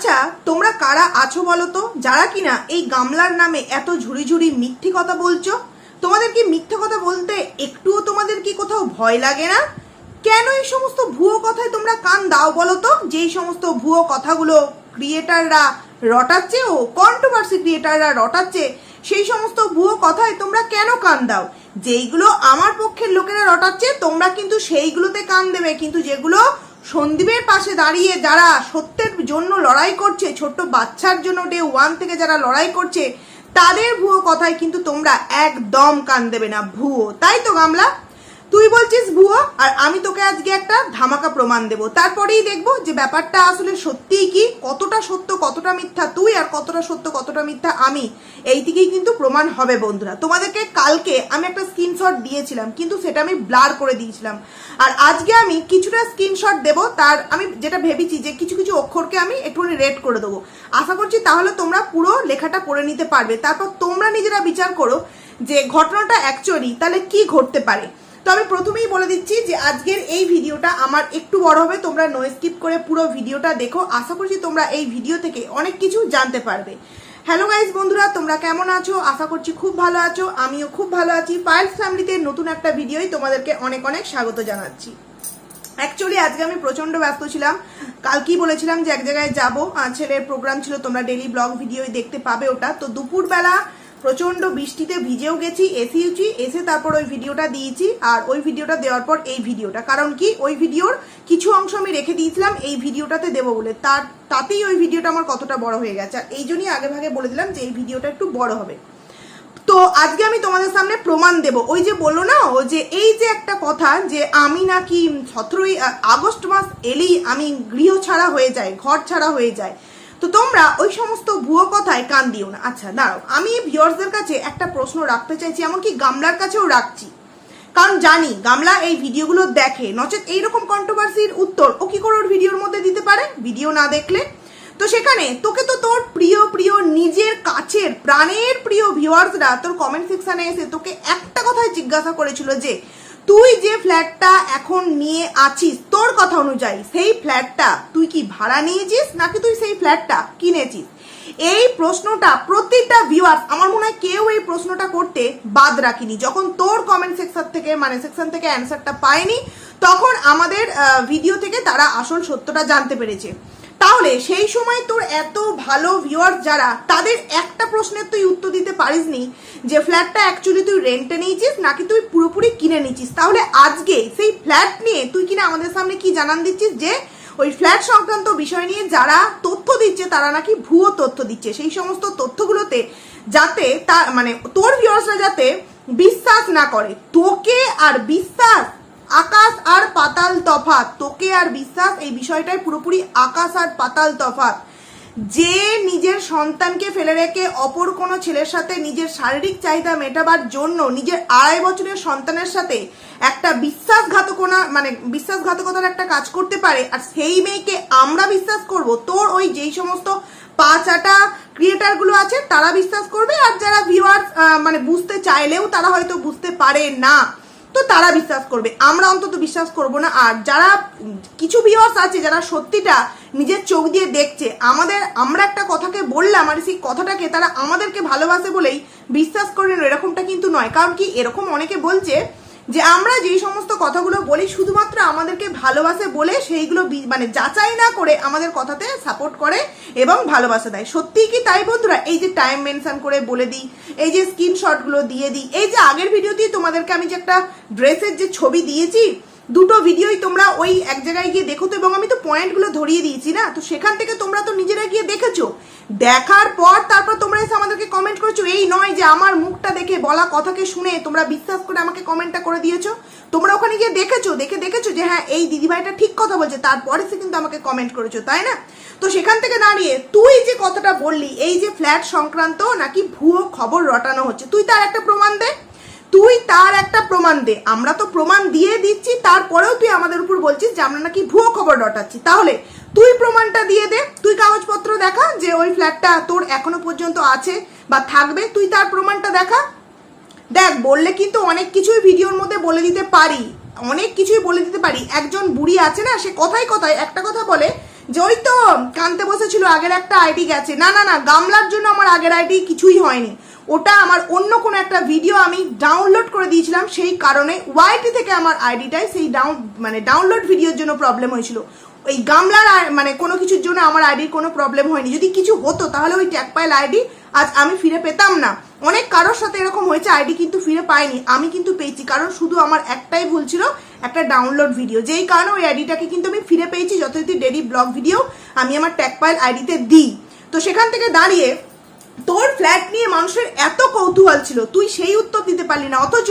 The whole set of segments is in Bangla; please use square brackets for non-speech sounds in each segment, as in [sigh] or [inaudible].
আচ্ছা তোমরা কারা আছো বলো তো? যারা কিনা এই গামলার নামে এত ঝুড়ি ঝুড়ি মিথ্যে কথা বলছো? তোমাদের কি মিথ্যে কথা বলতে একটুও তোমাদের কি কোথাও ভয় লাগে না? কেন এই সমস্ত ভুয়ো কথায় তোমরা কান দাও বলো তো? যেই সমস্ত ভুয়ো কথাগুলো ক্রিয়েটাররা রটাচ্ছে ও কন্ট্রোভার্সি ক্রিয়েটাররা রটাচ্ছে, সেই সমস্ত ভুয়ো কথায় তোমরা কেন কান দাও? যেইগুলো আমার পক্ষের লোকেরা রটাচ্ছে, তোমরা কিন্তু সেইগুলোতে কান দেবে। কিন্তু যেগুলো সন্দীপের পাশে দাঁড়িয়ে যারা সত্যের জন্য লড়াই করছে, ছোট্ট বাচ্চার জন্য ডে ওয়ান থেকে যারা লড়াই করছে, তাদের ভুয়ো কথায় কিন্তু তোমরা একদম কান দেবে না, ভুয়ো। তাই তো গামলা? তুই বলছিস ভুয়ো, আর আমি তোকে আজকে একটা ধামাকা প্রমাণ দেব। তারপরেই দেখব যে ব্যাপারটা আসলে সত্যিই কি, কতটা সত্য, কতটা মিথ্যা তুই আর কতটা সত্য, কতটা মিথ্যা আমি। এই দিকেই কিন্তু প্রমাণ হবে বন্ধুরা। তোমাদেরকে কালকে আমি একটা স্ক্রিনশট দিয়েছিলাম, কিন্তু সেটা আমি ব্লার করে দিয়েছিলাম। আর আজকে আমি কিছুটা স্ক্রিনশট দেব, তার আমি যেটা ভেবেছি যে কিছু কিছু অক্ষরকে আমি একটুখানি রেড করে দেবো। আশা করছি তাহলে তোমরা পুরো লেখাটা পড়ে নিতে পারবে। তারপর তোমরা নিজেরা বিচার করো যে ঘটনাটা অ্যাকচুয়ালি তাহলে কি ঘটতে পারে। তো আমি প্রথমেই বলে দিচ্ছি যে আজকের এই ভিডিওটা আমার একটু বড় হবে, তোমরা নো স্কিপ করে পুরো ভিডিওটা দেখো। আশা করছি তোমরা এই ভিডিও থেকে অনেক কিছু জানতে পারবে। হ্যালো গাইজ বন্ধুরা, তোমরা কেমন আছো? আশা করছি খুব ভালো আছো। আমিও খুব ভালো আছি। পাইলস ফ্যামিলিতে নতুন একটা ভিডিওই তোমাদেরকে অনেক অনেক স্বাগত জানাচ্ছি। অ্যাকচুয়ালি আজকে আমি প্রচণ্ড ব্যস্ত ছিলাম। কালকেই বলেছিলাম যে এক জায়গায় যাব। ছেলের প্রোগ্রাম ছিল, তোমরা ডেলি ব্লগ ভিডিও দেখতে পাবে ওটা। তো দুপুরবেলা প্রচণ্ড বৃষ্টিতে ভিজেও গেছি এসিউছি এসে তারপর ওই ভিডিওটা দিয়েছি, আর ওই ভিডিওটা দেওয়ার পর এই ভিডিওটা। কারণ কি, ওই ভিডিওর কিছু অংশ আমি রেখে দিয়েছিলাম, এই ভিডিওটাতে দেবো বলে। তার, তাতেই ওই ভিডিওটা আমার কতটা বড় হয়ে গেছে। আর এই জন্যই আগে ভাগে বলে দিলাম যে এই ভিডিওটা একটু বড় হবে। তো আজকে আমি তোমাদের সামনে প্রমাণ দেব। ওই যে বলল না, ও যে এই যে একটা কথা যে আমি নাকি সতেরোই আগস্ট মাস এলেই আমি গৃহ ছাড়া হয়ে যাই, ঘর ছাড়া হয়ে যায় তো তোমরা ওই সমস্ত ভুয়ো কথায় কান দিও না। আচ্ছা দাঁড়াও। আমি ভিউয়ার্সদের কাছে একটা প্রশ্ন রাখতে চাইছি, এমনকি গামলার কাছেও রাখছি। কারণ জানি, গামলা এই ভিডিওগুলো দেখে, নচেত এইরকম কন্ট্রোভার্সির উত্তর ও কি করে ওর ভিডিওর মধ্যে দিতে পারে? ভিডিও না দেখলে? তো সেখানে, তোকে তো তোর প্রিয় প্রিয়, নিজের কাছের, প্রাণের প্রিয় ভিউয়ার্সরা তোর কমেন্ট সেকশানে এসে তোকে একটা কথাই জিজ্ঞাসা করেছিল যে তুই যে ফ্ল্যাটটা এখন নিয়ে আছিস, তোর কথা অনুযায়ী সেই ফ্ল্যাটটা তুই কি ভাড়া নিয়েছিস নাকি তুই সেই ফ্ল্যাটটা কিনেছিস? এই প্রশ্নটা প্রত্যেকটা ভিউয়ার্স আমার মনে হয় কেউ এই প্রশ্নটা করতে বাদ রাখিনি। যখন তোর কমেন্ট সেকশন থেকে মানে সেকশন থেকে অ্যান্সারটা পায়নি, তখন আমাদের ভিডিও থেকে তারা আসল সত্যটা জানতে পেরেছে। তাহলে সেই সময় তোর এত ভালো ভিউয়ার যারা, তাদের একটা প্রশ্নের তুই উত্তর দিতে পারিসনি, যে ফ্ল্যাটটা অ্যাকচুয়ালি তুই রেন্টে নিয়েছিস নাকি তুই পুরোপুরি কিনে নিয়েছিস? তাহলে আজকে সেই ফ্ল্যাট নিয়ে তুই কিনা আমাদের সামনে কি জানান দিচ্ছিস যে, ওই ফ্ল্যাট সংক্রান্ত বিষয় নিয়ে যারা তথ্য দিচ্ছে, তারা নাকি ভুয়ো তথ্য দিচ্ছে। সেই সমস্ত তথ্যগুলোতে যাতে তা মানে তোর ভিউয়ার্সরা যাতে বিশ্বাস না করে। তোকে আর বিশ্বাস আকাশ আর পাতাল তফাত তোকে আর বিশ্বাস, এই বিষয়টাই পুরোপুরি আকাশ আর পাতাল তফাত যে নিজের সন্তানকে ফেলে রেখে অপর কোনো ছেলের সাথে নিজের শারীরিক চাহিদা মেটাবার জন্য নিজের আড়াই বছরের সন্তানের সাথে একটা বিশ্বাসঘাতকতা মানে বিশ্বাসঘাতকতার একটা কাজ করতে পারে, আর সেই মেয়েকে আমরা বিশ্বাস করব। তোর ওই যেই সমস্ত পাঁচ আটা ক্রিয়েটারগুলো আছে, তারা বিশ্বাস করবে, আর যারা ভিউয়ার্স মানে বুঝতে চাইলেও তারা হয়তো বুঝতে পারে না। তো তারা বিশ্বাস করবে। আমরা অন্তত বিশ্বাস করব না। আর যারা, কিছু ভিউয়ার্স আছে যারা সত্যিটা নিজের চোখ দিয়ে দেখছে, আমাদের, আমরা একটা কথাকে বললাম আর সেই কথাটাকে তারা আমাদেরকে ভালোবাসে বলেই বিশ্বাস করেন এরকমটা কিন্তু নয়। কারণ কি, এরকম অনেকে বলছে যে আমরা যেই সমস্ত কথাগুলো বলি, শুধুমাত্র আমাদেরকে ভালোবাসে বলে সেইগুলো মানে যাচাই না করে আমাদের কথাতে সাপোর্ট করে এবং ভালোবাসা দেয়। সত্যিই কি তাই বন্ধুরা? এই যে টাইম মেনশন করে বলে দিই, এই যে স্ক্রিনশটগুলো দিয়ে দিই, এই যে আগের ভিডিওতেই তোমাদেরকে আমি যে একটা ড্রেসের যে ছবি দিয়েছি দুটো ভিডিওই তোমরা ওই এক জায়গায় গিয়ে দেখো তো, এবং আমি তো পয়েন্টগুলো ধরিয়ে দিয়েছি না? তো সেখান থেকে তোমরা তো নিজেরা গিয়ে দেখেছ। দেখার পর তারপর তোমরা এসে আমাদেরকে কমেন্ট করেছ, এই নয় যে আমার মুখটা দেখে, বলা কথাকে শুনে তোমরা বিশ্বাস করে আমাকে কমেন্টটা করে দিয়েছ? তোমরা ওখানে গিয়ে দেখেছ, দেখে দেখেছ যে হ্যাঁ এই দিদিভাইটা ঠিক কথা বলছে, তারপরে সে কিন্তু আমাকে কমেন্ট করেছ, তাই না? তো সেখান থেকে দাঁড়িয়ে তুই যে কথাটা বললি, এই যে ফ্ল্যাট সংক্রান্ত নাকি ভুয়ো খবর রটানো হচ্ছে, তুই তার একটা প্রমাণ দে। তুই তার একটা প্রমাণ দে। আমরা তো প্রমাণ দিয়ে দিচ্ছি, তারপরেও তুই আমাদের উপর বলছিস যে আমরা নাকি ভুয়ো খবর ডটাচ্ছি তাহলে তুই প্রমাণটা দিয়ে দে, তুই কাগজপত্র দেখা যে ওই ফ্ল্যাটটা তোর এখনও পর্যন্ত আছে বা থাকবে, তুই তার প্রমাণটা দেখা। দেখ, বললে কিন্তু অনেক কিছুই ভিডিওর মধ্যে বলে দিতে পারি। অনেক কিছুই বলে দিতে পারি। একজন বুড়ি আছে না, সে কথাই কথায় একটা কথা বলে যে ওই তো কানতে বসেছিল, আগের একটা আইডি গেছে। না না না, গামলার জন্য আমার আগের আইডি কিছুই হয়নি। ওটা আমার অন্য কোনো একটা ভিডিও আমি ডাউনলোড করে দিয়েছিলাম, সেই কারণে ওয়াইটি থেকে আমার আইডিটাই সেই ডাউন মানে ডাউনলোড ভিডিওর জন্য প্রবলেম হয়েছিল। ওই গামলার মানে কোনো কিছুর জন্য আমার আইডির কোনো প্রবলেম হয়নি। যদি কিছু হতো, তাহলে ওই ট্যাগপাইল আইডি আজ আমি ফিরে পেতাম না। অনেক কারোর সাথে এরকম হয়েছে, আইডি কিন্তু ফিরে পাইনি। আমি কিন্তু পেয়েছি, কারণ শুধু আমার একটাই ভুল ছিল, একটা ডাউনলোড ভিডিও যেই কারণে ওই আইডিটাকে কিন্তু আমি ফিরে পেয়েছি, যথারীতি ডেলি ব্লগ ভিডিও আমি আমার ট্যাগপাইল আইডিতে দিই। তো সেখান থেকে দাঁড়িয়ে তোর ফ্ল্যাট নিয়ে মানুষের এত কৌতূহল ছিল, তুই সেই উত্তর দিতে পারলি না, অথচ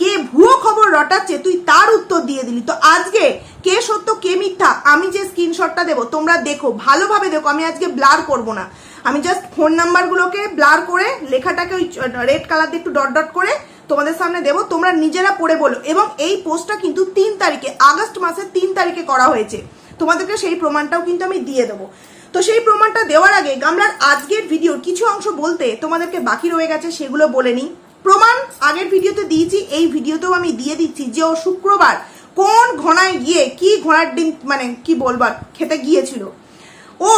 কে ভুয়ো খবর রটাচ্ছে, তুই তার উত্তর দিয়ে দিলি। তো আজকে কে সত্য, কে মিথ্যা, আমি যে স্ক্রিনশটটা দেবো, তোমরা দেখো, ভালোভাবে দেখো, আমি আজকে ব্লার করব না। আমি জাস্ট ফোন নাম্বারগুলোকে ব্লার করে, লেখাটাকে ওই রেড কালার দিয়ে একটু ডট ডট করে তোমাদের সামনে দেবো, তোমরা নিজেরা পড়ে বলো। এবং এই পোস্টটা কিন্তু তিন তারিখে, আগস্ট মাসের তিন তারিখে করা হয়েছে। তোমাদেরকে সেই প্রমাণটাও কিন্তু আমি দিয়ে দেবো। তো সেই প্রমাণটা দেওয়ার আগে গামলার আজকের ভিডিওর কিছু অংশ বলতে তোমাদেরকে বাকি রয়ে গেছে সেগুলো বলে নিই। প্রমাণ আগের ভিডিওতে দিয়েছি, এই ভিডিওতেও আমি দিয়ে দিচ্ছি যে ও শুক্রবার কোন ঘোড়ায় গিয়ে কি ঘোড়ার ডিম মানে কি বলবার খেতে গিয়েছিল। ও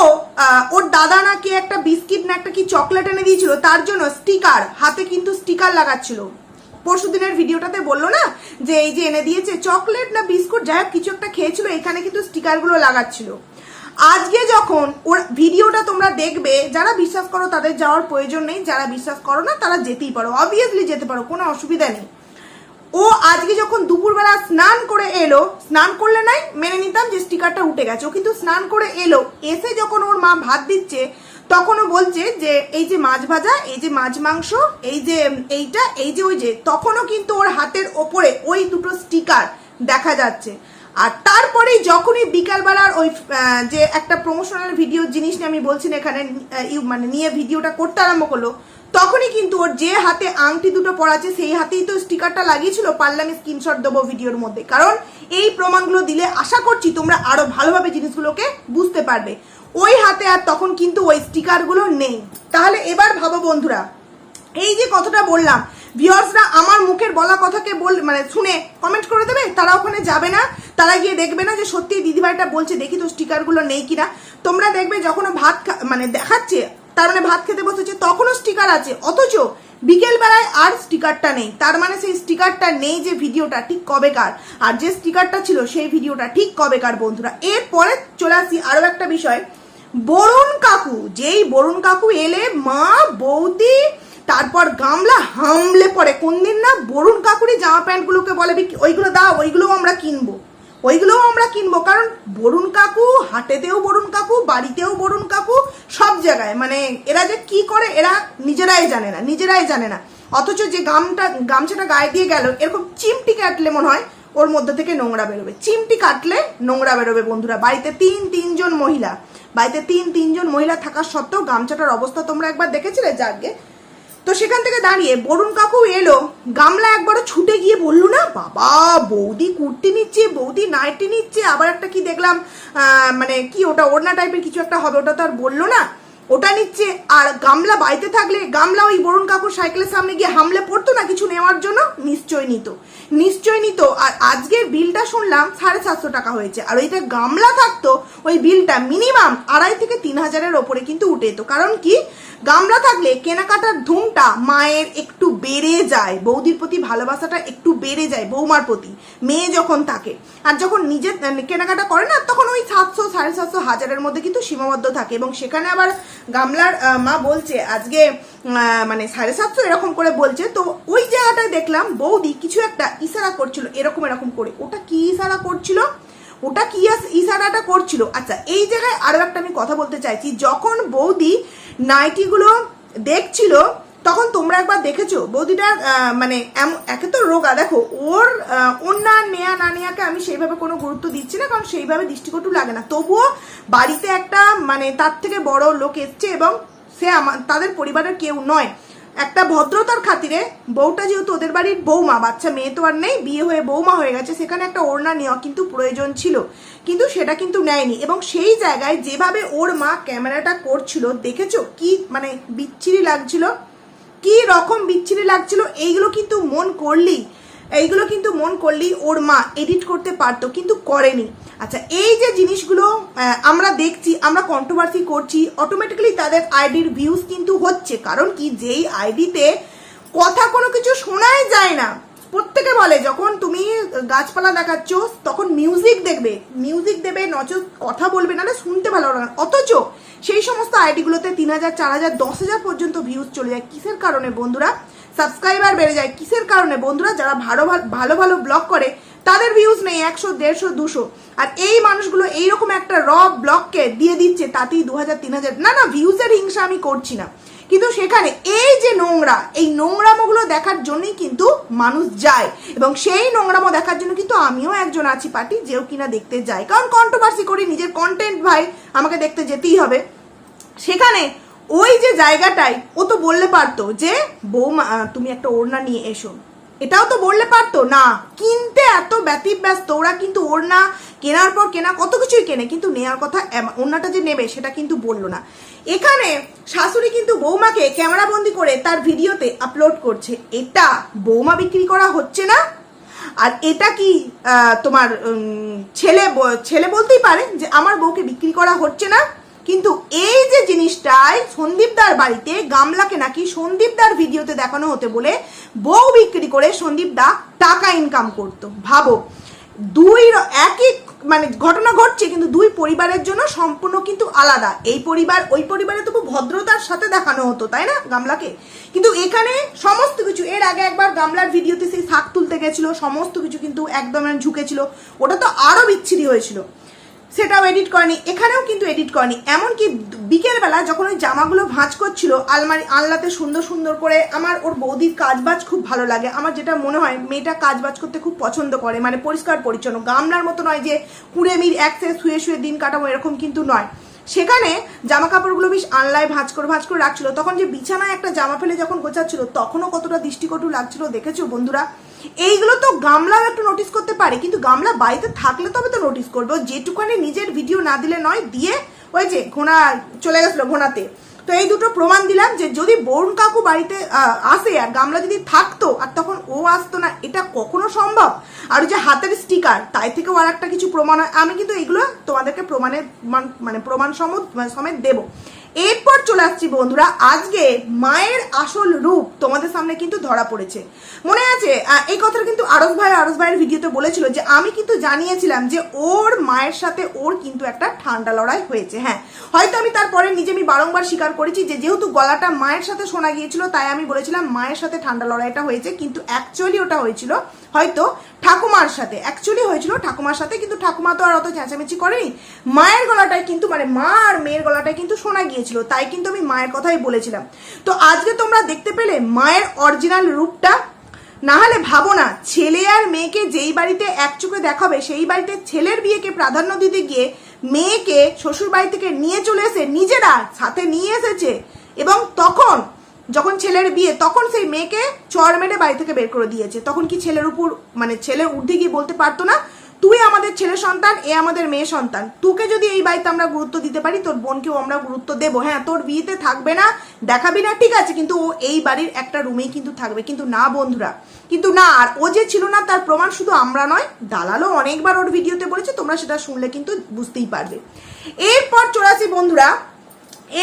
ওর দাদা না নাকি একটা বিস্কিট না একটা কি চকলেট এনে দিয়েছিল, তার জন্য স্টিকার, হাতে কিন্তু স্টিকার লাগাচ্ছিল। পরশু দিনের ভিডিওটাতে বলল না যে এই যে এনে দিয়েছে চকলেট না বিস্কুট, যাই হোক, কিছু একটা খেয়েছিল, এখানে কিন্তু স্টিকারগুলো লাগাচ্ছিল। আজকে যখন ওর ভিডিওটা তোমরা দেখবে, যারা বিশ্বাস করো তাদের যাওয়ার প্রয়োজন নেই, যারা বিশ্বাস করো না তারা যেতেই পারো। অবভিয়াসলি যেতে পারো, কোনো অসুবিধা নেই। ও আজকে যখন দুপুরবেলা স্নান করে এলো, স্নান করলে নাই, মেনে নিতাম যে স্টিকারটা উঠে গেছে। ও কিন্তু স্নান করে এলো, এসে যখন ওর মা ভাত দিচ্ছে, তখন ও বলছে যে, এই যে মাছ ভাজা, এই যে মাছ মাংস, এই যে এইটা, এই যে ওই যে, তখনও কিন্তু ওর হাতের ওপরে ওই দুটো স্টিকার দেখা যাচ্ছে। আর তারপরেই যখনই বিকালবেলার ওই যে একটা প্রমোশনাল ভিডিও জিনিস নিয়ে আমি বলছি না এখানে মানে নিয়ে ভিডিওটা করতে আরম্ভ করল, তখনই কিন্তু ওর যে হাতে আংটি দুটো পড়াচ্ছে সেই হাতেই তো স্টিকারটা লাগিয়েছিল, পারলে আমি স্ক্রিনশট দেবো ভিডিওর মধ্যে। কারণ এই প্রমাণগুলো দিলে আশা করছি তোমরা আরও ভালোভাবে জিনিসগুলোকে বুঝতে পারবে। ওই হাতে আর তখন কিন্তু ওই স্টিকারগুলো নেই। তাহলে এবার ভাবো বন্ধুরা, এই যে কথাটা বললাম ভিউয়ার্সরা আমার মুখের বলা কথাকে বল মানে শুনে কমেন্ট করে দেবে, তারা ওখানে যাবে না। তারা গিয়ে দেখবে না যে সত্যি দিদিভাইটা বলছে, দেখি তো স্টিকারগুলো নেই কিনা। তোমরা দেখবে যখন ভাত মানে দেখাচ্ছে, তার মানে ভাত খেতে বসেছে, তখনও স্টিকার আছে। অথচ বিকেল বেলায় আর স্টিকারটা নেই। তার মানে সেই স্টিকারটা নেই যে ভিডিওটা ঠিক কবেকার। আর যে স্টিকারটা ছিল, সেই ভিডিওটা ঠিক কবেকার, বন্ধুরা। এরপরে চলে আসি আরও একটা বিষয়। বরুণ কাকু, যেই বরুণ কাকু এলে মা, বৌদি তারপর গামলা হামলে পড়ে। কোন দিন না বরুণ কাকুরি জামা প্যান্টগুলোকে বলে ওইগুলো দাও, ওইগুলোও আমরা কিনবো। ওইগুলোও আমরা কিনবো। কারণ বরুণ কাকু, হাটেতেও বরুণ কাকু, বাড়িতেও বরুণ কাকু, সব জায়গায়। মানে এরা যে কি করে, এরা নিজেরাই জানে না, নিজেরাই জানে না। অথচ যে গামটা, গামছাটা গায়ে দিয়ে গেল, এরকম চিমটি কাটলে মনে হয় ওর মধ্যে থেকে নোংরা বেরোবে। চিমটি কাটলে নোংরা বেরোবে বন্ধুরা। বাড়িতে তিন, তিনজন মহিলা। বাড়িতে তিন, তিনজন মহিলা থাকা সত্ত্বেও গামছাটার অবস্থা তোমরা একবার দেখেছিলে যাকে তো সেখান থেকে দাঁড়িয়ে বরুণ কাকু এলো। গামলা একবারও ছুটে গিয়ে বলল, না, বাবা, বৌদি কুর্তি নিচ্ছে, বৌদি নাইটি নিচ্ছে, আবার একটা কি দেখলাম মানে কি ওটা ওড়না টাইপের কিছু একটা হবে, ওটা তো আর বলল না। ওটা নিচ্ছে, আর গামলা বাড়িতে থাকলে, গামলা ওই বরুণ কাকুর সাইকেলের সামনে গিয়ে হামলে পড়তো না কিছু নেওয়ার জন্য? নিশ্চয় নিত। নিশ্চয় নিত। আর আজকের বিলটা শুনলাম সাড়ে সাতশো টাকা হয়েছে। আর ওইটা গামলা থাকতো, ওই বিলটা মিনিমাম আড়াই থেকে তিন হাজারের ওপরে কিন্তু উঠে যেত। কারণ কি? গামলা থাকলে কেনাকাটার ধুমটা মায়ের একটু বেড়ে যায়, বৌদির প্রতি ভালোবাসাটা একটু বেড়ে যায়, বৌমার প্রতি, মেয়ে যখন থাকে। আর যখন নিজের কেনাকাটা করে না, তখন ওই সাতশো, সাড়ে সাতশো, হাজারের মধ্যে কিন্তু সীমাবদ্ধ থাকে এবং সেখানে আবার গামলার মা বলছে, আজকে মানে সাড়ে সাতশো এরকম করে বলছে। তো ওই জায়গাটায় দেখলাম বৌদি কিছু একটা ইশারা করছিল, এরকম এরকম করে। ওটা কি ইশারা করছিল? ওটা কি ইশারাটা করছিল? আচ্ছা এই জায়গায় আরও একটা আমি কথা বলতে চাইছি। যখন বৌদি নাইটিগুলো দেখছিল, তখন তোমরা একবার দেখেছ? বৌদিটা মানে একে তো রোগা। দেখো, ওর ওন্না নেয়া, না নেয়াকে আমি সেইভাবে কোনো গুরুত্ব দিচ্ছি না, কারণ সেইভাবে দৃষ্টিকটু লাগে না। তবুও বাড়িতে একটা মানে তার থেকে বড় লোক এসছে এবং সে আমার তাদের পরিবারের কেউ নয়। একটা ভদ্রতার খাতিরে বউটা যেহেতু ওদের বাড়ির বৌমা, বাচ্চা মেয়ে তো আর নেই, বিয়ে হয়ে বৌমা হয়ে গেছে, সেখানে একটা ওড়না নেওয়া কিন্তু প্রয়োজন ছিল। কিন্তু সেটা কিন্তু নেয়নি এবং সেই জায়গায় যেভাবে ওর মা ক্যামেরাটা করছিল, দেখেছ কি মানে বিচ্ছিরি লাগছিল? কি রকম বিচ্ছিরি লাগছিল? এইগুলো কিন্তু মন করলেই এইগুলো কিন্তু মন করলেই ওর মা এডিট করতে পারতো, কিন্তু করেনি। আচ্ছা এই যে জিনিসগুলো আমরা দেখছি, আমরা কন্ট্রোভার্সি করছি অটোমেটিক্যালি তাদের আইডির ভিউজ কিন্তু হচ্ছে। কারণ কি, যেই আইডিতে কথা কোনো কিছু শোনাই যায় না। প্রত্যেকে বলে, যখন তুমি গাছপালা দেখাচ্ছ, তখন মিউজিক দেখবে। মিউজিক দেবে নচ কথা বলবে, নাহলে শুনতে ভালো না। অথচ সেই সমস্ত আইডিগুলোতে তিন হাজার, চার হাজার, দশ হাজার পর্যন্ত ভিউজ চলে যায়। কিসের কারণে, বন্ধুরা? সাবস্ক্রাইবার বেড়ে যায়। কিসের কারণে? বন্ধুরা, যারা ভালো ভালো- ভালো ব্লগ করে, তাদের ভিউজ নেই একশো, দেড়শো, দুশো। আর এই মানুষগুলো এইরকম একটা র ব্লগকে দিয়ে দিচ্ছে, তাতেই দু হাজার, তিন হাজার না না ভিউজের হিংসা আমি করছি না। কিন্তু সেখানে এই যে নোংরা, এই নোংরামোগুলো দেখার জন্যই কিন্তু মানুষ যায়। এবং সেই নোংরামো দেখার জন্য কিন্তু আমিও একজন আছি পার্টি, যেও কিনা দেখতে যায়। কারণ কন্ট্রোভার্সি করি, নিজের কন্টেন্ট ভাই আমাকে দেখতে যেতেই হবে। সেখানে ওই যে জায়গাটায়, ও তো বললে পারতো যে, বৌমা তুমি একটা ওড়না নিয়ে এসো। এটাও তো বললে পারতো? না। কিনতে এত ব্যতিব্যস্ত, ওরা কিন্তু ওড়না কেনার পর কেনা, কত কিছুই কেনে, কিন্তু নেওয়ার কথা ওড়নাটা যে নেবে, সেটা কিন্তু বলল না। এখানে শাশুড়ি কিন্তু বৌমাকে ক্যামেরাবন্দি করে তার ভিডিওতে আপলোড করছে। এটা বৌমা বিক্রি করা হচ্ছে না? আর এটা কি তোমার ছেলে ছেলে বলতেই পারে যে, আমার বউকে বিক্রি করা হচ্ছে না? কিন্তু এই যে জিনিসটাই সন্দীপদার বাড়িতে গামলাকে নাকি সন্দীপদার ভিডিওতে দেখানো হতে বলে বউ বিক্রি করে সন্দীপদা টাকা ইনকাম করতো। ভাবো, দুই একই মানে ঘটনা ঘটছে কিন্তু দুই পরিবারের জন্য সম্পূর্ণ কিন্তু আলাদা। এই পরিবার, ওই পরিবারে তবু ভদ্রতার সাথে দেখানো হতো, তাই না গামলাকে? কিন্তু এখানে সমস্ত কিছু, এর আগে একবার গামলার ভিডিওতে সেই শাক তুলতে গেছিল, সমস্ত কিছু কিন্তু একদম ঝুঁকেছিল। ওটা তো আরও বিচ্ছিরি হয়েছিল। সেটাও এডিট করেনি, এখানেও কিন্তু এডিট করেনি। এমনকি বিকেলবেলা যখন ওই জামাগুলো ভাঁজ করছিল, আলমারি আনলাতে সুন্দর সুন্দর করে, আমার ওর বৌদির কাজবাজ খুব ভালো লাগে। আমার যেটা মনে হয়, মেয়েটা কাজবাজ করতে খুব পছন্দ করে মানে পরিষ্কার পরিচ্ছন্ন। গামলার মতো নয় যে কুড়ে মির একসে শুয়ে শুয়ে দিন কাটাবো, এরকম কিন্তু নয়। সেখানে জামা কাপড়গুলো বেশ আনলায় ভাঁজ করে ভাঁজ করে রাখছিল। তখন যে বিছানায় একটা জামা ফেলে যখন গোছাচ্ছিল, তখনও কতটা দৃষ্টিকটু লাগছিল, দেখেছ বন্ধুরা? এইগুলো তো গামলাও একটু নোটিস করতে পারে, কিন্তু গামলা বাড়িতে থাকলে তবে তো নোটিস করবে। ও যেটুখানি নিজের ভিডিও না দিলে নয়, দিয়ে ওই যে ঘোড়া চলে গেছিল ঘোড়াতে। তো এই দুটো প্রমাণ দিলাম যে যদি বরুণ কাকু বাড়িতে আসে আর গামলা যদি থাকতো, আর তখন ও আসতো না, এটা কখনো সম্ভব? আর যে হাতের স্টিকার তাই থেকেও আর একটা কিছু প্রমাণ হয়। আমি কিন্তু এগুলো তোমাদেরকে প্রমাণের মানে প্রমাণ সমেত সমেত দেবো। এরপর চলে আসছি বন্ধুরা, আজকে মায়ের আসল রূপ তোমাদের সামনে কিন্তু ধরা পড়েছে। মনে আছে এই কথাটা কিন্তু আরস ভাই, আরস ভাইয়ের ভিডিওতে বলেছিল যে আমি কিন্তু জানিয়েছিলাম যে ওর মায়ের সাথে ওর কিন্তু একটা ঠান্ডা লড়াই হয়েছে হ্যাঁ। হয়তো আমি তারপরে নিজে আমি বারংবার স্বীকার করেছি যে যেহেতু গলাটা মায়ের সাথে শোনা গিয়েছিল, তাই আমি বলেছিলাম মায়ের সাথে ঠান্ডা লড়াইটা হয়েছে, কিন্তু অ্যাকচুয়ালি ওটা হয়েছিল, হয়তো ঠাকুমার সাথে। অ্যাকচুয়ালি হয়েছিল ঠাকুমার সাথে, কিন্তু ঠাকুমা তো আর অত চেঁচামেচি করেনি। মায়ের গলাটাই কিন্তু মানে মা আর মেয়ের গলাটাই কিন্তু শোনা গিয়েছিল, তাই কিন্তু আমি মায়ের কথাই বলেছিলাম। তো আজকে তোমরা দেখতে পেলে মায়ের অরিজিনাল রূপটা। না হলে ভাবো না, ছেলে আর মেয়েকে যেই বাড়িতে এক চোখে দেখাবে, সেই বাড়িতে ছেলের বিয়েকে প্রাধান্য দিতে গিয়ে মেয়েকে শ্বশুর বাড়ি থেকে নিয়ে চলে এসে নিজেরা সাথে নিয়ে এসেছে। এবং তখন যখন ছেলের বিয়ে, তখন সেই মেয়েকে চর মেরে বাড়ি থেকে বের করে দিয়েছে। তখন কি ছেলের উপর মানে ছেলের ঊর্ধ্বে গিয়ে বলতে পারতো না, তুই আমাদের ছেলে সন্তান, এ আমাদের মেয়ে সন্তান। তোকে যদি এই বাড়িতে আমরা গুরুত্ব দিতে পারি, তোর বোনকেও আমরা গুরুত্ব দেবো। হ্যাঁ তোর বিয়েতে থাকবে না, দেখাবি না, ঠিক আছে, কিন্তু ও এই বাড়ির একটা রুমেই কিন্তু থাকবে। কিন্তু না, বন্ধুরা, কিন্তু না, আর ও যে ছিল না, তার প্রমাণ শুধু আমরা নয়, দালালও অনেকবার ওর ভিডিওতে বলেছে, তোমরা সেটা শুনলে কিন্তু বুঝতেই পারবে। এরপর আসি, বন্ধুরা,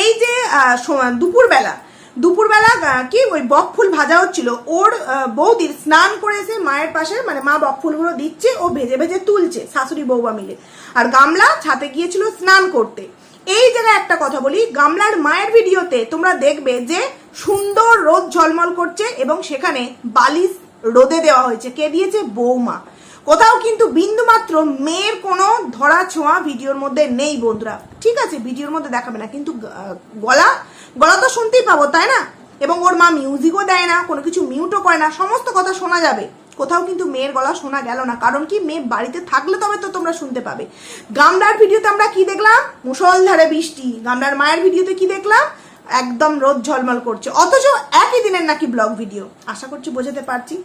এই যে দুপুরবেলা দুপুরবেলা কি ওই বকফুল ভাজা হচ্ছিল। ওর বৌদির স্নান করে এসে মায়ের পাশে মানে মা বকফুলগুলো দিচ্ছে, ও ভেজে ভেজে তুলছে, শাশুড়ি বৌবা মিলে। আর গামলা ছাতে গিয়েছিল স্নান করতে। এই জায়গায় একটা কথা বলি, গামলার মায়ের ভিডিওতে তোমরা দেখবে যে সুন্দর রোদ ঝলমল করছে এবং সেখানে বালিশ রোদে দেওয়া হয়েছে। কে দিয়েছে? বৌমা। কোথাও কিন্তু বিন্দু মাত্র মেয়ের কোনো ধরা ছোঁয়া ভিডিওর মধ্যে নেই বন্ধুরা। ঠিক আছে, ভিডিওর মধ্যে দেখাবে না, কিন্তু গলা গলা তো শুনতেই পাবো, তাই না? এবং ওর মা মিউজিকও দেয় না, কোনো কিছু মিউটও করে না, সমস্ত কথা শোনা যাবে। কোথাও কিন্তু মেয়ের গলা শোনা গেল না, কারণ কি মেয়ে বাড়িতে থাকলে তবে তো তোমরা শুনতে পাবে। গামলার ভিডিওতে আমরা কি দেখলাম? মুসলধারে বৃষ্টি। গামলার মায়ের ভিডিওতে কি দেখলাম? একদম রোদ ঝলমল করছে। অথচ একই দিনের নাকি ব্লগ ভিডিও আশা করছি বোঝাতে পারছি।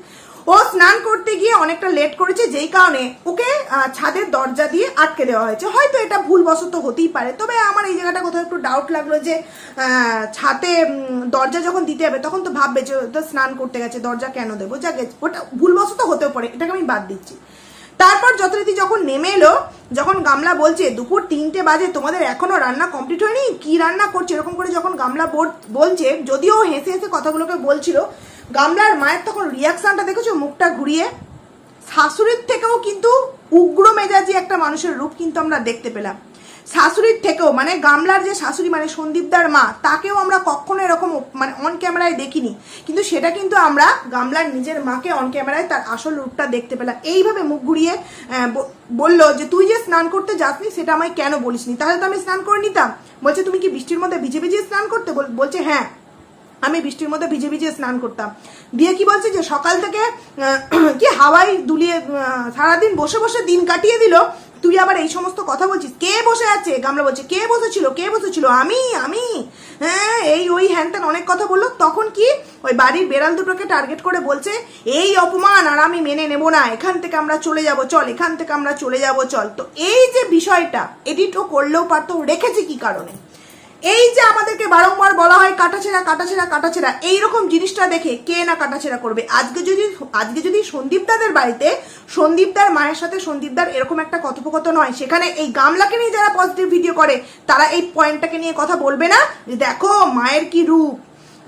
ও স্নান করতে গিয়ে অনেকটা লেট করেছে, যেই কারণে ওকে ছাদের দরজা দিয়ে আটকে দেওয়া হয়েছে। হয়তো এটা ভুলবশত হতেই পারে, তবে আমার এই জায়গাটা কোথাও একটু ডাউট লাগল যে ছাদে দরজা যখন দিতে হবে, তখন তো ভাববে যে তো স্নান করতে গেছে, দরজা কেন দেবো? যাকে ওটা ভুলবশত হতেও পারে, এটাকে আমি বাদ দিচ্ছি। তারপর যথারীতি যখন নেমে এলো, যখন গামলা বলছে, দুপুর তিনটে বাজে, তোমাদের এখনও রান্না কমপ্লিট হয়নি? কি রান্না করছে? এরকম করে যখন গামলা বলছে, যদিও হেসে হেসে কথাগুলোকে বলছিল গামলার মায়ের তখন রিয়াকশনটা দেখেছ? মুখটা ঘুরিয়ে? শাশুড়ির থেকেও কিন্তু উগ্র মেজাজি একটা মানুষের রূপ কিন্তু আমরা দেখতে পেলাম। শাশুড়ির থেকেও মানে গামলার যে শাশুড়ি মানে সন্দীপদার মা, তাকেও আমরা কখনো এরকম মানে অন ক্যামেরায় দেখিনি। কিন্তু সেটা কিন্তু আমরা গামলার নিজের মাকে অন ক্যামেরায় তার আসল রূপটা দেখতে পেলাম। এইভাবে মুখ ঘুরিয়ে বলল যে, তুই যে স্নান করতে যাসনি, সেটা আমায় কেন বলিসনি? তাহলে তো আমি স্নান করে নিতাম। বলছে, তুমি কি বৃষ্টির মধ্যে ভিজে ভিজে স্নান করতে? বলছে হ্যাঁ। আমি বৃষ্টির মধ্যে ভিজে ভিজে স্নান করতাম। দিয়ে কি বলছে যে সকাল থেকে [clears throat] কি হাওয়াই দুলিয়ে সারাদিন বসে বসে দিন কাটিয়ে দিল। তুই আবার এই সমস্ত কথা বলছিস। কে বসে আছে? গামলা বলছে, কে বসেছিল? কে বসেছিল? আমি আমি। হ্যাঁ এই ওই হ্যান ত্যান অনেক কথা বলল। তখন কি ওই বাড়ির বেড়াল দুটোকে টার্গেট করে বলছে, এই অপমান আর আমি মেনে নেব না। এখান থেকে আমরা চলে যাব, চল, এখান থেকে আমরা চলে যাব, চল। তো এই যে বিষয়টা এডিটও করলেও পারতো, রেখেছে কি কারণে? এই যে আমাদেরকে বারংবার বলা হয় কাটাছেড়া কাটাছেড়া কাটাছেড়া, এইরকম জিনিসটা দেখে কে না কাটাছেড়া করবে? আজকে যদি আজকে যদি সন্দীপদাদের বাড়িতে সন্দীপদার মায়ের সাথে সন্দীপদার এরকম একটা কথোপকথন হয়, সেখানে এই গামলাকে নিয়ে যারা পজিটিভ ভিডিও করে, তারা এই পয়েন্টটাকে নিয়ে কথা বলবে না? যে দেখো, মায়ের কি রূপ?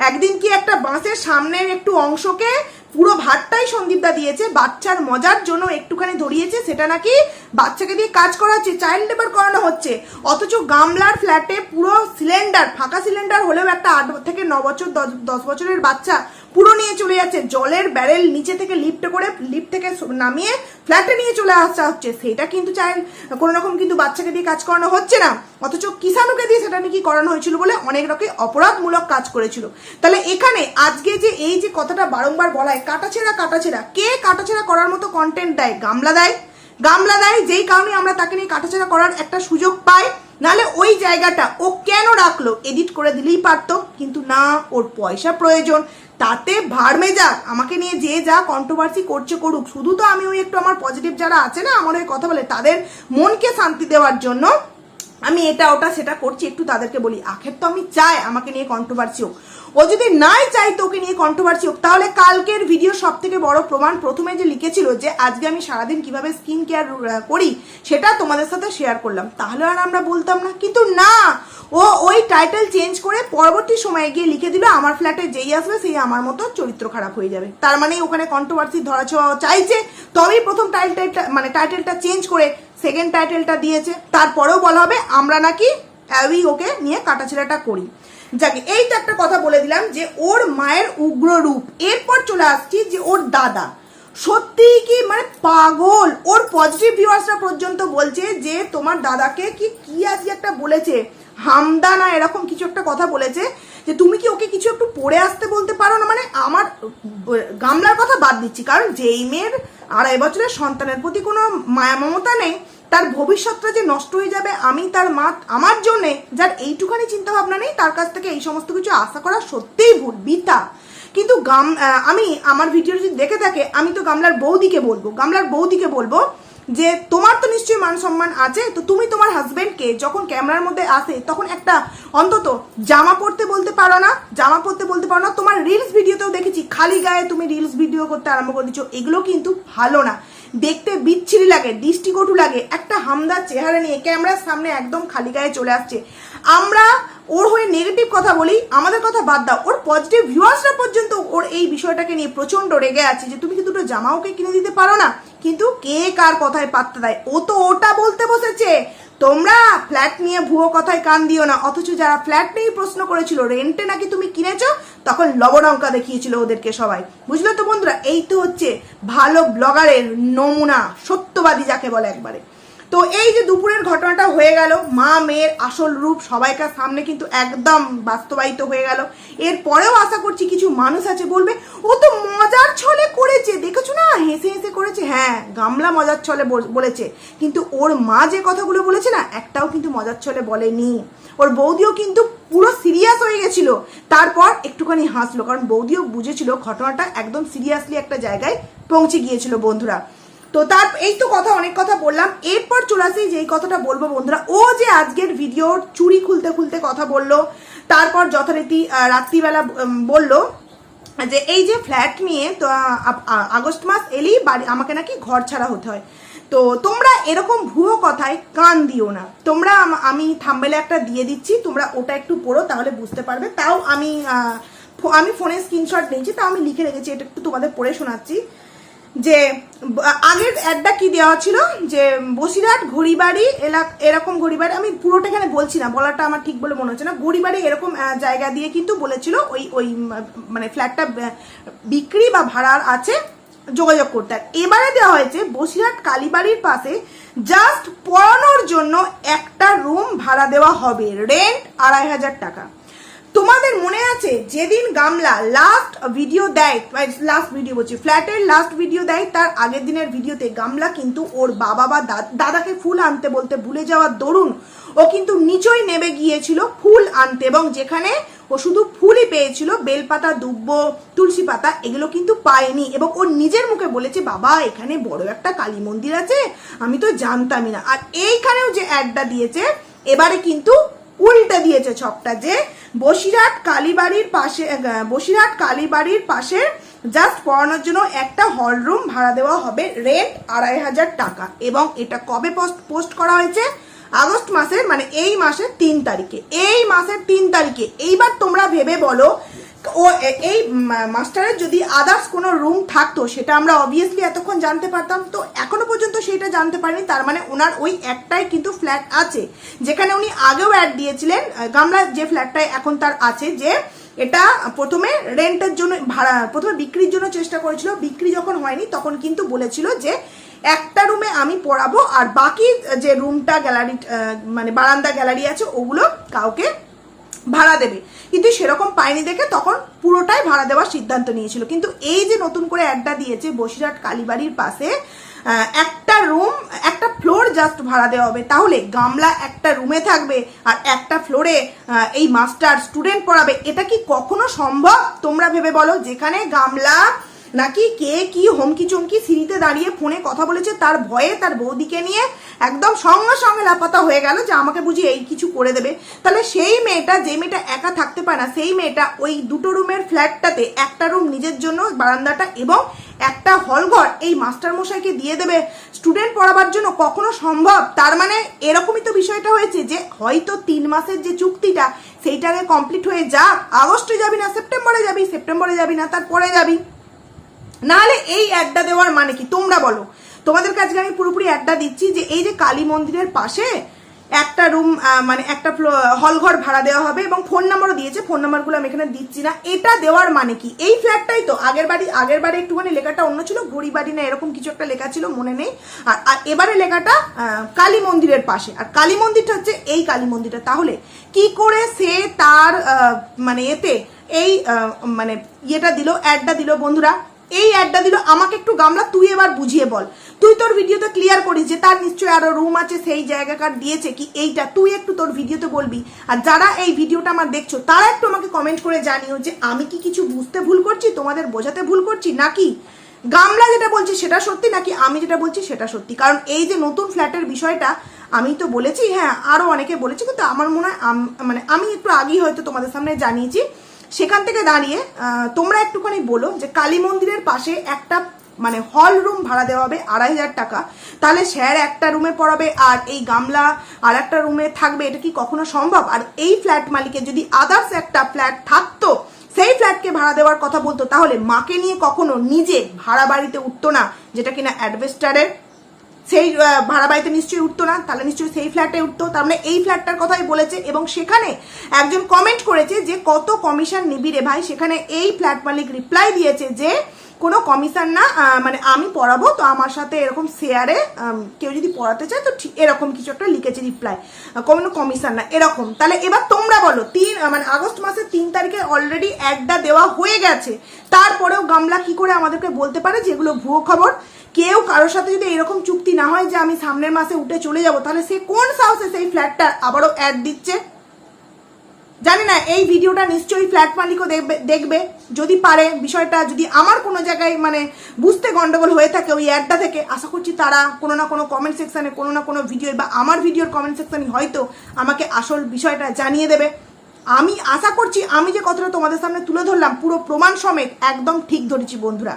একদিন কি একটা বাঁশের সামনের একটু অংশকে পুরো ভাতটাই সন্দীপদা দিয়েছে, বাচ্চার মজার জন্য একটুখানি ধরিয়েছে, সেটা নাকি বাচ্চাকে দিয়ে কাজ করাচ্ছে চাইল্ড লেবার করানো হচ্ছে। অথচ গামলার ফ্ল্যাটে পুরো সিলিন্ডার ফাঁকা সিলিন্ডার হলেও একটা আট থেকে ন বছর দশ- বছরের বাচ্চা পুরো নিয়ে চলে যাচ্ছে। জলের ব্যারেল নিচে থেকে লিফটে করে লিফট থেকে নামিয়ে ফ্ল্যাটে নিয়ে চলে আসা হচ্ছে। সেটা কিন্তু চাইল্ড কোনো রকম কিন্তু বাচ্চাকে দিয়ে কাজ করানো হচ্ছে না। অথচ কিষানুকে দিয়ে সেটা নাকি করানো হয়েছিল বলে অনেক রকম অপরাধমূলক কাজ করেছিল। তাহলে এখানে আজকে যে এই যে কথাটা বারংবার বলায় কাটাছেড়া কাটাছেড়া। কে কাটাছেড়া করার মতো কন্টেন্ট দেয়? গামলা দেয়। গামলা দেয়, যেই কারণে আমরা তাকে নিয়ে কাটাছেড়া করার একটা সুযোগ পাই। নাহলে ওই জায়গাটা ও কেন রাখল এডিট করে দিলেই পারতো। কিন্তু না, ওর পয়সা প্রয়োজন। তাতে ভাড়মে যাক আমাকে নিয়ে যে যা কন্ট্রোভার্সি করছে করুক, শুধু তো আমি ওই একটু আমার পজিটিভ যারা আছে না, আমার ওই কথা বলে, তাদের মনকে শান্তি দেওয়ার জন্য আমি এটা, ওটা, সেটা করছি। একটু তাদেরকে বলি, আখের তো আমি চাই, আমাকে নিয়ে কন্ট্রোভার্সি হোক। ও যদি নাই চাই তোকে নিয়ে কন্ট্রোভার্সি হোক, তাহলে কালকের ভিডিও সব থেকে বড় প্রমাণ প্রথমে যে লিখেছিল যে আজকে আমি সারাদিন কীভাবে স্কিন কেয়ার করি, সেটা তোমাদের সাথে শেয়ার করলাম। তাহলে আর আমরা বলতাম না। কিন্তু না, ও ওই টাইটেল চেঞ্জ করে পরবর্তী সময়ে গিয়ে লিখে দিল, আমার ফ্ল্যাটে যেই আসবে, সেই আমার মতো চরিত্র খারাপ হয়ে যাবে। তার মানে ওখানে কন্ট্রোভার্সি ধরা ছোঁয়া চাইছে। তবেই প্রথম টাইটেলটা মানে টাইটেলটা চেঞ্জ করে সেকেন্ড টাইটেলটা দিয়েছে। তারপরেও বলা হবে, আমরা নাকি অ্যাওই ওকে নিয়ে কাটাছেড়াটা করি। যাকে, এই তো একটা কথা বলে দিলাম যে ওর মায়ের উগ্র রূপ। এরপর চলে আসছি যে ওর দাদা। সত্যি কি মানে পাগল। ওর পজিটিভ ভিউয়ার্সরা পর্যন্ত বলছে যে তোমার দাদাকে কি কি আজকে একটা বলেছে। হামদা না এরকম কিছু একটা কথা বলেছে যে তুমি কি ওকে কিছু একটু পড়ে আসতে বলতে পারো না? মানে আমার, গামলার কথা বাদ দিচ্ছি। কারণ যেই মেয়ের আড়াই বছরের সন্তানের প্রতি কোনো মায়া মমতা নেই তার ভবিষ্যৎটা যে নষ্ট হয়ে যাবে, আমি তার মা, আমার জন্যে যার এইটুখানি চিন্তা ভাবনা নেই, তার কাছ থেকে এই সমস্ত কিছু আশা করা সত্যিই ভুল, বৃথা। কিন্তু গাম আমি, আমার ভিডিও যদি দেখে থাকে, আমি তো গামলার বৌদিকে বলব, গামলার বৌদিকে বলব যে, তোমার তো নিশ্চয়ই মান সম্মান আছে, তো তুমি তোমার হাজবেন্ডকে যখন ক্যামেরার মধ্যে আসে, তখন একটা অন্তত জামা পরতে বলতে পারো না, জামা পরতে বলতে পারো না, তোমার রিলস ভিডিওতেও দেখেছি, খালি গায়ে তুমি রিলস ভিডিও করতে আরম্ভ করে দিচ্ছ, এগুলো কিন্তু ভালো না। দেখতে বিচ্ছিরি লাগে, দৃষ্টিকটু লাগে। একটা হামদার চেহারা নিয়ে ক্যামেরার সামনে একদম খালি গায়ে চলে আসছে। আমরা ওর হয়ে নেগেটিভ কথা বলি আমাদের কথা বাদ দাও। ওর পজিটিভ ভিউয়ার্সরা পর্যন্ত ওর এই বিষয়টাকে নিয়ে প্রচণ্ড রেগে আছে যে, তুমি কি দুটো জামা ওকে কিনে দিতে পারো না? কিন্তু কে কার কথায় পাত্তা দেয়? ও তো ওটা বলতে বসেছে। তোমরা ফ্ল্যাট নিয়ে ভুয়ো কথায় কান দিও না। অথচ যারা ফ্ল্যাট নিয়ে প্রশ্ন করেছিল রেন্টে নাকি তুমি কিনেছো? তখন লবণঙ্কা দেখিয়েছিল ওদেরকে সবাই। বুঝলে তো বন্ধুরা, এই তো হচ্ছে ভালো ব্লগারের নমুনা, সত্যবাদী যাকে বলে একবারে। তো এই যে দুপুরের ঘটনাটা হয়ে গেল, মা, মেয়ের আসল রূপ সবাইকার সামনে কিন্তু একদম বাস্তবায়িত হয়ে গেল। এরপরেও আশা করছি কিছু মানুষ আছে বলবে, ও তো মজার ছলে করেছে। দেখেছ না? হেসে হেসে করেছে। হ্যাঁ গামলা মজার ছলে বলেছে। কিন্তু ওর মা যে কথাগুলো বলেছে না, একটাও কিন্তু মজার ছলে বলেনি। ওর বৌদিও কিন্তু পুরো সিরিয়াস হয়ে গেছিল। তারপর একটুখানি হাসলো। কারণ বৌদিও বুঝেছিল ঘটনাটা একদম সিরিয়াসলি একটা জায়গায় পৌঁছে গিয়েছিল বন্ধুরা। তো তার এই তো কথা, অনেক কথা বললাম। এরপর চলে যেই কথাটা বলব বন্ধুরা। ও যে আজকের ভিডিওর চুরি খুলতে খুলতে কথা বলল, তারপর যথারীতি রাত্রিবেলা বলল যে এই যে ফ্ল্যাট নিয়ে তো আগস্ট মাস এলেই বাড়ি, আমাকে নাকি ঘর ছাড়া হতে হয়। তো তোমরা এরকম ভুয়ো কথায় কান দিও না। তোমরা আমি থাম্বেলে একটা দিয়ে দিচ্ছি, তোমরা ওটা একটু পড়ো, তাহলে বুঝতে পারবে। তাও আমি আমি ফোনে স্ক্রিনশট নিয়েছি, তাও আমি লিখে রেখেছি, এটা একটু তোমাদের পড়ে শোনাচ্ছি। যে, আগের অ্যাডটা কি দেওয়া ছিল? যে, বসিরহাট, ঘড়িবাড়ি এলাক এরকম ঘড়িবাড়ি, আমি পুরোটা এখানে বলছি না, বলাটা আমার ঠিক বলে মনে হচ্ছে না। ঘড়িবাড়ি এরকম জায়গা দিয়ে কিন্তু বলেছিল ওই ওই মানে ফ্ল্যাটটা বিক্রি বা ভাড়ার আছে, যোগাযোগ করতে। আর এবারে দেওয়া হয়েছে বসিরহাট কালীবাড়ির পাশে জাস্ট পড়ানোর জন্য একটা রুম ভাড়া দেওয়া হবে। রেন্ট আড়াই হাজার টাকা। তোমাদের মনে আছে যেদিন গামলা লাস্ট ভিডিও দেয় লাস্ট ভিডিও বলছি ফ্ল্যাটের লাস্ট ভিডিও দেয়, তার আগের দিনের ভিডিওতে গামলা কিন্তু ওর বাবা বা দাদাকে ফুল আনতে বলতে ভুলে যাওয়ার দরুন, ও কিন্তু নিচই নেমে গিয়েছিল ফুল আনতে এবং যেখানে ও শুধু ফুলই পেয়েছিল, বেলপাতা, দুব্ব, তুলসী পাতা, এগুলো কিন্তু পায়নি এবং ওর নিজের মুখে বলেছে, বাবা, এখানে বড় একটা কালী মন্দির আছে, আমি তো জানতামই না। আর এইখানেও যে অ্যাডটা দিয়েছে, এবারে কিন্তু উল্টে দিয়েছে ছকটা যে বসিরহাট কালীবাড়ির পাশে বসিরহাট কালীবাড়ির পাশে জাস্ট পড়ানোর জন্য একটা হল রুম ভাড়া দেওয়া হবে রেন্ট আড়াই হাজার টাকা। এবং এটা কবে পোস্ট পোস্ট করা হয়েছে? আগস্ট মাসের মানে এই মাসের তিন তারিখে। এই মাসের তিন তারিখে। এইবার তোমরা ভেবে বলো ও এই মাস্টারের যদি আদার্স কোনো রুম থাকতো, সেটা আমরা অবভিয়াসলি এতক্ষণ জানতে পারতাম, তো এখনও পর্যন্ত সেটা জানতে পারিনি, তার মানে ওনার ওই একটাই কিন্তু ফ্ল্যাট আছে। যেখানে উনি আগেও অ্যাড দিয়েছিলেন গামলা যে ফ্ল্যাটটায় এখন তার আছে, যে এটা প্রথমে রেন্টের জন্য ভাড়া, প্রথমে বিক্রির জন্য চেষ্টা করেছিল, বিক্রি যখন হয়নি, তখন কিন্তু বলেছিল যে একটা রুমে আমি পড়াবো, আর বাকি যে রুমটা গ্যালারি মানে বারান্দা গ্যালারি আছে, ওগুলো কাউকে ভাড়া দেবে। কিন্তু সেরকম পায়নি দেখে তখন পুরোটাই ভাড়া দেওয়ার সিদ্ধান্ত নিয়েছিল। কিন্তু এই যে নতুন করে অ্যাডটা দিয়েছে বসিরহাট কালীবাড়ির পাশে একটা রুম, একটা ফ্লোর জাস্ট ভাড়া দেওয়া হবে। তাহলে গামলা একটা রুমে থাকবে আর একটা ফ্লোরে এই মাস্টার স্টুডেন্ট পড়াবে। এটা কি কখনো সম্ভব? তোমরা ভেবে বলো। যেখানে গামলা নাকি কে কি হমকি চমকি সিঁড়িতে দাঁড়িয়ে ফোনে কথা বলেছে তার ভয়ে তার বৌদিকে নিয়ে একদম সঙ্গে সঙ্গে লাপাতা হয়ে গেল যে আমাকে বুঝি এই কিছু করে দেবে। তাহলে সেই মেয়েটা, যে মেয়েটা একা থাকতে পারে না, সেই মেয়েটা ওই দুটো রুমের ফ্ল্যাটটাতে একটা রুম নিজের জন্য, বারান্দাটা এবং একটা হল ঘর এই মাস্টার মশাইকে দিয়ে দেবে। স্টুডেন্ট পড়াবার জন্য কখনো সম্ভব। তার মানে এরকমই তো বিষয়টা হয়েছে যে হয়তো তিন মাসের যে চুক্তিটা সেইটাকে কমপ্লিট হয়ে যাক। আগস্টে যাবি না, সেপ্টেম্বরে যাবি সেপ্টেম্বরে যাবি না, তারপরে যাবি। নাহলে এই অ্যাডটা দেওয়ার মানে কি? তোমরা বলো। তোমাদের কাছে আমি পুরোপুরি অ্যাডটা দিচ্ছি যে এই যে কালী মন্দিরের পাশে একটা রুম মানে একটা হল ঘর ভাড়া দেওয়া হবে এবং ফোন নাম্বারও দিয়েছে। ফোন নাম্বারগুলো আমি এখানে দিচ্ছি না। এটা দেওয়ার মানে কি? এই ফ্ল্যাটটাই তো। আগের বাড়ি আগের বাড়ি একটুখানি লেখাটা অন্য ছিল। ঘড়ি বাড়ি না এরকম কিছু একটা লেখা ছিল, মনে নেই। আর আর এবারে লেখাটা কালী মন্দিরের পাশে। আর কালী মন্দিরটা হচ্ছে এই কালী মন্দিরটা। তাহলে কি করে সে তার মানে এতে এই মানে ইয়েটা দিল, অ্যাডটা দিল বন্ধুরা? এই অ্যাডটা দিল, আমাকে একটু গামলা তুই এবার বুঝিয়ে বল। তুই তোর ভিডিওতে ক্লিয়ার করিস যে তার নিশ্চয়ই আরও রুম আছে, সেই জায়গাকার দিয়েছে কি এইটা। তুই একটু তোর ভিডিওতে বলবি। আর যারা এই ভিডিওটা আমার দেখছ, তারা একটু আমাকে কমেন্ট করে জানিও যে আমি কি কিছু বুঝতে ভুল করছি, তোমাদের বোঝাতে ভুল করছি, নাকি? গামলা যেটা বলছি সেটা সত্যি, নাকি আমি যেটা বলছি সেটা সত্যি? কারণ এই যে নতুন ফ্ল্যাটের বিষয়টা, আমি তো বলেছি হ্যাঁ আরও অনেকে বলেছি, কিন্তু আমার মনে হয় মানে আমি একটু আগেই হয়তো তোমাদের সামনে জানিয়েছি সেখান থেকে দাঁড়িয়ে তোমরা একটুখানি বলো যে কালী মন্দিরের পাশে একটা মানে হল রুম ভাড়া দেওয়া হবে আড়াই হাজার টাকা। তাহলে স্যার একটা রুমে পড়াবে আর এই গামলা আর একটা রুমে থাকবে, এটা কি কখনো সম্ভব? আর এই ফ্ল্যাট মালিকের যদি আদার্স একটা ফ্ল্যাট থাকতো, সেই ফ্ল্যাটকে ভাড়া দেওয়ার কথা বলতো, তাহলে মাকে নিয়ে কখনো নিজে ভাড়া বাড়িতে উঠতো না, যেটা কিনা অ্যাডভেস্টারের সেই ভাড়া বাড়িতে নিশ্চয়ই উঠতো না, তাহলে নিশ্চয়ই সেই ফ্ল্যাটে উঠতো। তার মানে এই ফ্ল্যাটটার কথাই বলেছে এবং সেখানে একজন কমেন্ট করেছে যে, কত কমিশন নিবি রে ভাই? সেখানে এই ফ্ল্যাট মালিক রিপ্লাই দিয়েছে যে, কোনো কমিশন না মানে আমি পড়াবো, তো আমার সাথে এরকম শেয়ারে কেউ যদি পড়াতে চায়, তো ঠিক, এরকম কিছু একটা লিখেছে রিপ্লাই কোনো কমিশন না, এরকম। তাহলে এবার তোমরা বলো, তিন মানে আগস্ট মাসের তিন তারিখে অলরেডি অ্যাডটা দেওয়া হয়ে গেছে। তারপরেও গামলা কি করে আমাদেরকে বলতে পারে? যে এগুলো ভুয়ো খবর। কেউ কারোর সাথে যদি এরকম চুক্তি না হয় যে আমি সামনের মাসে উঠে চলে যাব, তাহলে সে কোন সাহসে সেই ফ্ল্যাটটা আবারও অ্যাড দিচ্ছে? জানি না, এই ভিডিওটা নিশ্চয়ই ফ্ল্যাট মালিকও দেখবে দেখবে। যদি পারে, বিষয়টা যদি আমার কোনো জায়গায় মানে বুঝতে গন্ডগোল হয়ে থাকে ওই অ্যাডটা থেকে, আশা করছি তারা কোনো না কোনো কমেন্ট সেকশানে কোনো না কোনো ভিডিও বা আমার ভিডিওর কমেন্ট সেকশানে হয়তো আমাকে আসল বিষয়টা জানিয়ে দেবে। আমি আশা করছি, আমি যে কথাটা তোমাদের সামনে তুলে ধরলাম, পুরো প্রমাণ সমেত একদম ঠিক ধরেছি বন্ধুরা।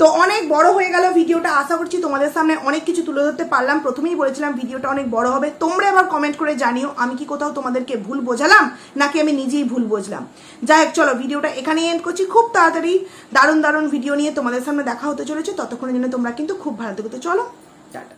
তো অনেক বড় হয়ে গেল ভিডিওটা। আশা করছি তোমাদের সামনে অনেক কিছু তুলে ধরতে পারলাম। প্রথমেই বলেছিলাম ভিডিওটা অনেক বড় হবে। তোমরা এবার কমেন্ট করে জানিও, আমি কি কোথাও তোমাদেরকে ভুল বোঝালাম, নাকি আমি নিজেই ভুল বুঝলাম? যাই হোক, চলো ভিডিওটা এখানেই এন্ড করছি। খুব তাড়াতাড়ি দারুণ দারুণ ভিডিও নিয়ে তোমাদের সামনে দেখা হতে চলেছে। ততক্ষণের জন্য তোমরা কিন্তু খুব ভালো থেকো। চলো